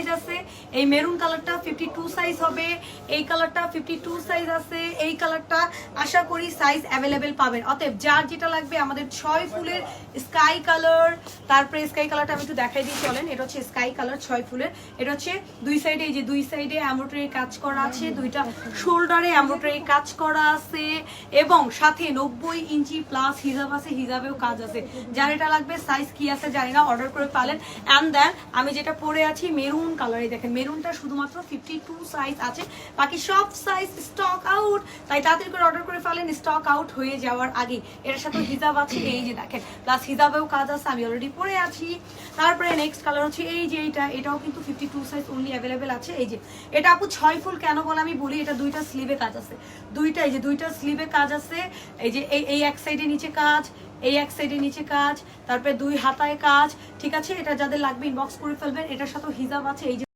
Size আছে, এই maroon কালারটা ফিফটি টু সাইজ হবে, এই কালারটা ফিফটি টু সাইজ আছে, এই কালারটা আশা করি সাইজ অ্যাভেলেবেল পাবেন। অতএব যার যেটা লাগবে আমাদের ছয় ফুলের স্কাই কালার তারপরে স্কাই কালারটা আমি একটু দেখাই দিই, চলেন। এটা হচ্ছে স্কাই কালার ছয় ফুলের। এটা হচ্ছে দুই সাইডে এই যে দুই সাইডে এমব্রয়ডারি কাজ করা আছে, দুইটা শোল্ডারে এমব্রয়ডারি কাজ করা আছে, এবং সাথে নব্বই ইঞ্চি প্লাস হিজাব আছে হিজাবেও কাজ আছে। যার এটা লাগবে সাইজ কি আছে জানি না অর্ডার করে পালেন। অ্যান্ড দেন আমি যেটা পরে আছি মেরুন কালারে দেখেন। মেরুনটা শুধুমাত্র ফিফটি টু সাইজ আছে। বাকি সব সাইজ স্টক আউট তাই তাড়াতাড়ি করে অর্ডার করে ফেলেন স্টক আউট হয়ে যাওয়ার আগে। এটার সাথে হিজাব আছে, এই যে দেখেন। প্লাস হিজাবেও কাজ আছে, আমি অলরেডি পরে আছি। তারপরে নেক্সট কালার হচ্ছে এই যে এইটা, এটাও কিন্তু fifty two size only available আছে। এই যে, এটা আপু ছয় ফুল কেন বলে আমি বলি, এটা দুইটা স্লিভে কাজ আছে। দুইটা, এই যে দুইটা স্লিভে কাজ আছে। এই যে এই এই এক সাইডে নিচে কাজ, এই এক সাইডে নিচে কাজ, তারপরে দুই হাতায় কাজ, ঠিক আছে? এটা যাদের লাগবে ইনবক্স করে ফেলবেন, এটার সাথে হিজাব আছে। এই যে